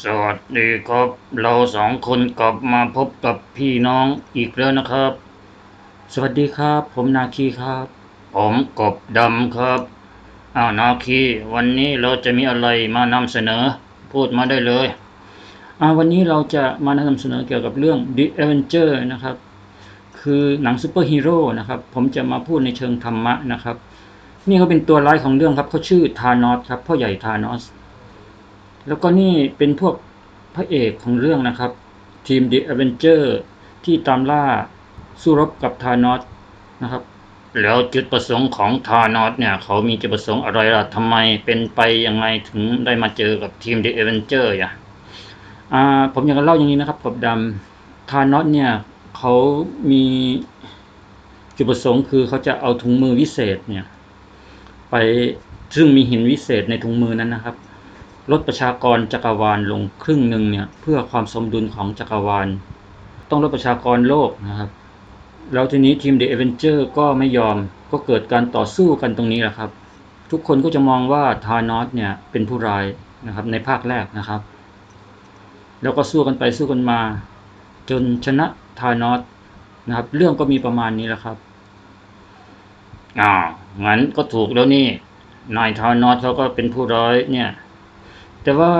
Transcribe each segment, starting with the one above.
สวัสดีครับ เราสองคนกลับมาพบกับพี่น้องอีกแล้วนะครับ สวัสดีครับ ผมนาคีครับ ผมกบดำครับอ้าวนาคีวันนี้เราจะมีอะไรมานำเสนอ พูดมาได้เลยอ่าวันนี้เราจะมานำเสนอเกี่ยวกับเรื่อง The Avenger นะครับ คือหนังซูเปอร์ฮีโร่นะครับ ผมจะมาพูดในเชิงธรรมะนะครับ นี่เขาเป็นตัวร้ายของเรื่องครับเขาชื่อธานอสครับพ่อใหญ่ธานอส แล้วก็นี่เป็นพวกพระเอกของเรื่องนะครับ ทีม The Avenger ที่ตามล่าสู้รบกับธานอสนะครับ แล้วจุดประสงค์ของธานอสเนี่ย เขามีจุดประสงค์อะไรล่ะทำไมเป็นไปยังไงถึงได้มาเจอกับทีม The Avenger อะอ่าผมอยากจะเล่าอย่างนี้นะครับกบดำธานอสเนี่ย เขามีจุดประสงค์คือเขาจะเอาถุงมือวิเศษเนี่ย ไปซึ่งมีหินวิเศษในถุงมือนั้นนะครับ ลดประชากรจักรวาลลงครึ่งหนึ่งเนี่ยเพื่อความสมดุลของจักรวาล ต้องลดประชากรโลกนะครับ แล้วทีนี้ทีม The Avenger ก็ไม่ยอมก็เกิดการต่อสู้กันตรงนี้แหละครับ ทุกคนก็จะมองว่าธานอสเนี่ยเป็นผู้ร้ายนะครับในภาคแรกนะครับ แล้วก็สู้กันไปสู้กันมา จนชนะธานอสนะครับ เรื่องก็มีประมาณนี้แหละครับอ่างั้นก็ถูกแล้วนี่นายธานอสเขาก็เป็นผู้ร้ายเนี่ย แต่ว่า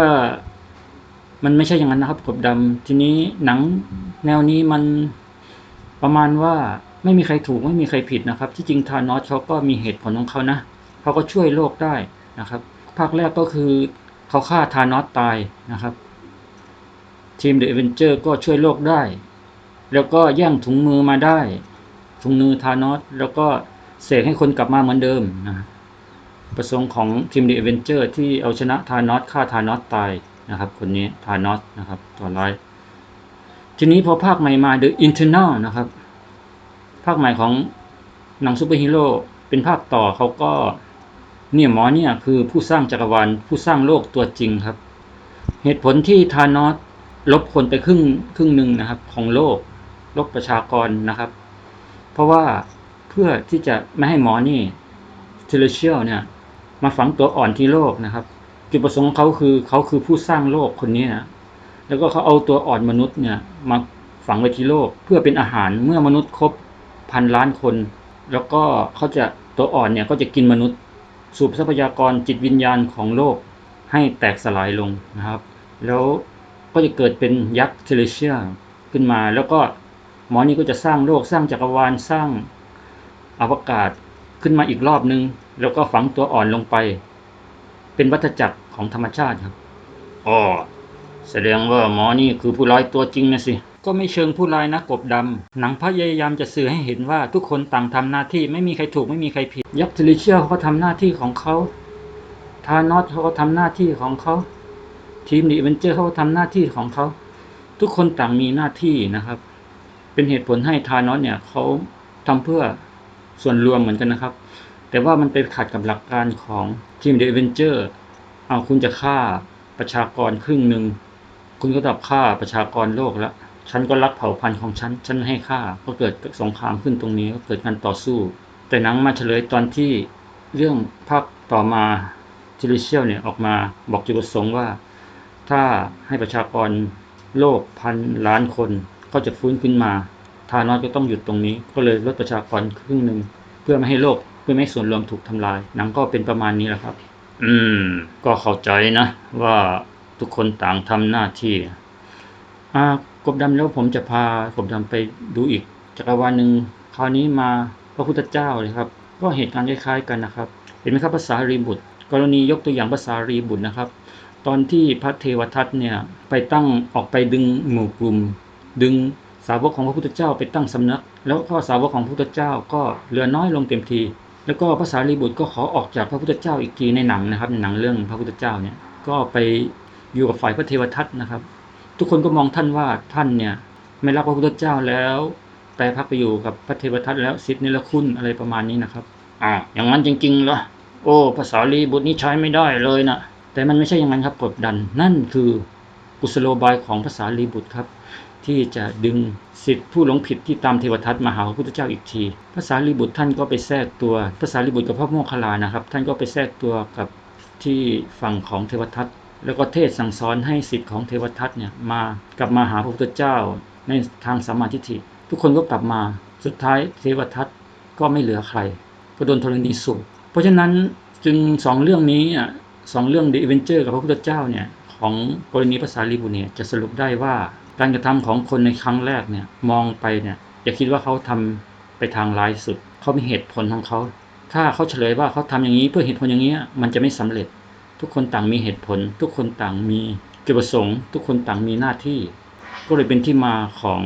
มันไม่ใช่อย่างนั้นนะครับกบดำทีนี้หนังแนวนี้มันประมาณว่าไม่มีใครถูกไม่มีใครผิดนะครับ ที่จริงธานอสเขาก็มีเหตุผลของเขานะเขาก็ช่วยโลกได้นะครับ ภาคแรกก็คือเขาฆ่าธานอสตายนะครับ ทีมเดอะเอเวนเจอร์ก็ช่วยโลกได้ แล้วก็แย่งถุงมือมาได้ ถุงมือธานอสแล้วก็เสกให้คนกลับมาเหมือนเดิมนะ ประสงค์ของทีม The Avenger ที่เอาชนะธานอสฆ่าธานอสตายนะครับ คนนี้ธานอสนะครับตัวร้าย ทีนี้พอภาคใหม่มา The Internal นะครับ ภาคใหม่ของหนังซูเปอร์ฮีโร่เป็นภาคต่อเขาก็เนี่ยหมอเนี่ยคือผู้สร้างจักรวาลผู้สร้างโลกตัวจริงครับ เหตุผลที่ธานอสลบคนไปครึ่งครึ่งหนึ่งนะครับ ของโลกลบประชากรนะครับ เพราะว่าเพื่อที่จะไม่ให้หมอนี่เทเลเชียลเนี่ย มาฝังตัวอ่อนที่โลกนะครับ จุดประสงค์เขาคือเขาคือผู้สร้างโลกคนนี้นะแล้วก็เขาเอาตัวอ่อนมนุษย์เนี่ยมาฝังไว้ที่โลก เพื่อเป็นอาหารเมื่อมนุษย์ครบพันล้านคน แล้วก็เขาจะตัวอ่อนเนี่ยก็จะกินมนุษย์ สูบทรัพยากรจิตวิญญาณของโลกให้แตกสลายลงนะครับ แล้วก็จะเกิดเป็นยักษ์เทเลเชียขึ้นมา แล้วก็หมอนี่ก็จะสร้างโลกสร้างจักรวาลสร้างอวกาศขึ้นมาอีกรอบนึง แล้วก็ฝังตัวอ่อนลงไป เป็นวัฏจักรของธรรมชาติครับอ๋อแสดงว่าหมอนี่คือผู้ร้ายตัวจริงนะสิ ก็ไม่เชิงผู้ร้ายนะกบดำ หนังพยายามจะสื่อให้เห็นว่าทุกคนต่างทำหน้าที่ไม่มีใครถูกไม่มีใครผิด ยักษ์เทลิเชียเขาก็ทำหน้าที่ของเขา ทานอสเขาก็ทำหน้าที่ของเขา ทีมดีเวนเจอร์เขาก็ทำหน้าที่ของเขา ทุกคนต่างมีหน้าที่นะครับ เป็นเหตุผลให้ทานอสเนี่ยเขาทำเพื่อส่วนรวมเหมือนกันนะครับ แต่ว่ามันไปขัดกับหลักการของทีมเดเวนเจอร์เอาคุณจะฆ่าประชากรครึ่งหนึ่ง คุณก็ตับฆ่าประชากรโลกแล้วฉันก็รักเผ่าพันธุ์ของฉัน ฉันให้ฆ่า ก็เกิดสงครามขึ้นตรงนี้ก็เกิดการต่อสู้ แต่นังมาเฉลยตอนที่เรื่องภาคต่อมาทิลิเชียลเนี่ยออกมาบอกจุดประสงค์ว่า ถ้าให้ประชากรโลกพันล้านคนก็จะฟื้นขึ้นมา ทานอสก็ต้องหยุดตรงนี้ ก็เลยลดประชากรครึ่งหนึ่งเพื่อไม่ให้โลก เพื่อไม่ให้ส่วนรวมถูกทำลาย หนังก็เป็นประมาณนี้แหละครับ อืม ก็เข้าใจนะว่าทุกคนต่างทำหน้าที่ อ่ากบดำแล้วผมจะพากบดำไปดูอีก จักรวาลหนึ่งคราวนี้มาพระพุทธเจ้าเลยครับ ก็เหตุการณ์คล้ายๆกันนะครับ เห็นไหมครับภาษารีบุตร กรณียกตัวอย่างภาษารีบุตรนะครับ ตอนที่พระเทวทัตเนี่ยไปตั้งออกไปดึงหมู่กลุ่ม ดึงสาวกของพระพุทธเจ้าไปตั้งสำนัก แล้วก็สาวกของพระพุทธเจ้าก็เหลือน้อยลงเต็มที แล้วก็ภาษารีบุตรก็ขอออกจากพระพุทธเจ้าอีกทีในหนังนะครับ ในหนังเรื่องพระพุทธเจ้าเนี่ยก็ไปอยู่กับฝ่ายพระเทวทัตนะครับ ทุกคนก็มองท่านว่าท่านเนี่ยไม่รักพระพุทธเจ้าแล้วแปรพักไปอยู่กับพระเทวทัตแล้วสิทธิ์นิรคุณอะไรประมาณนี้นะครับอ่าอย่างนั้นจริงๆเหรอโอ้ภาษารีบุตรนี่ใช้ไม่ได้เลยนะแต่มันไม่ใช่อย่างนั้นครับกดดัน นั่นคือกุศโลบายของภาษารีบุตรครับ ที่จะดึงสิทธิผู้หลงผิดที่ตามเทวทัตมาหาพระพุทธเจ้าอีกทีภาษาลีบุตรท่านก็ไปแทรกตัวภาษาลีบุตรกับพระโมคคัลลานะครับ ท่านก็ไปแทรกตัวกับที่ฝั่งของเทวทัตแล้วก็เทศสั่งสอนให้สิทธิของเทวทัตเนี่ยมากลับมาหาพระพุทธเจ้าในทางสัมมาทิฏฐิทุกคนก็กลับมาสุดท้ายเทวทัตก็ไม่เหลือใคร ก็โดนธรณีสูบเพราะฉะนั้นจึงสองเรื่องนี้สองเรื่อง The Avenger กับพระพุทธเจ้าเนี่ยของกรณีภาษาลีบุตรเนี่ยจะสรุปได้ว่า การกระทำของคนในครั้งแรกเนี่ยมองไปเนี่ยอย่าคิดว่าเขาทำไปทางร้ายสุด เขามีเหตุผลของเขา ถ้าเขาเฉลยว่าเขาทำอย่างนี้เพื่อเหตุผลอย่างนี้มันจะไม่สำเร็จ ทุกคนต่างมีเหตุผล ทุกคนต่างมีจุดประสงค์ ทุกคนต่างมีหน้าที่ ก็เลยเป็นที่มาของ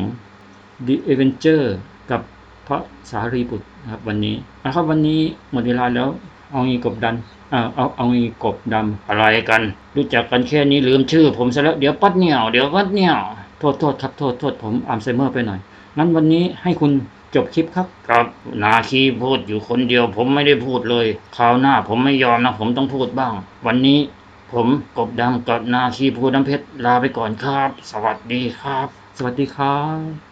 The Avenger กับพระสารีบุตรนะครับวันนี้นะครับวันนี้หมดเวลาแล้วเอางี้กบดันเอาเอาเอางี้กบดำอะไรกัน รู้จักกันแค่นี้ลืมชื่อ ผมซะแล้วเดี๋ยวปัดเหนียวเดี๋ยวปัดเหนียว โทษโทษครับโทษโทษผมอัลไซเมอร์ไปหน่อย งั้นวันนี้ให้คุณจบคลิปครับ ครับนาคีพูดอยู่คนเดียว ผมไม่ได้พูดเลยคราวหน้าผมไม่ยอมนะ ผมต้องพูดบ้าง วันนี้ผมกบดำกับนาคีภูน้ำเพชรลาไปก่อนครับ สวัสดีครับ สวัสดีครับ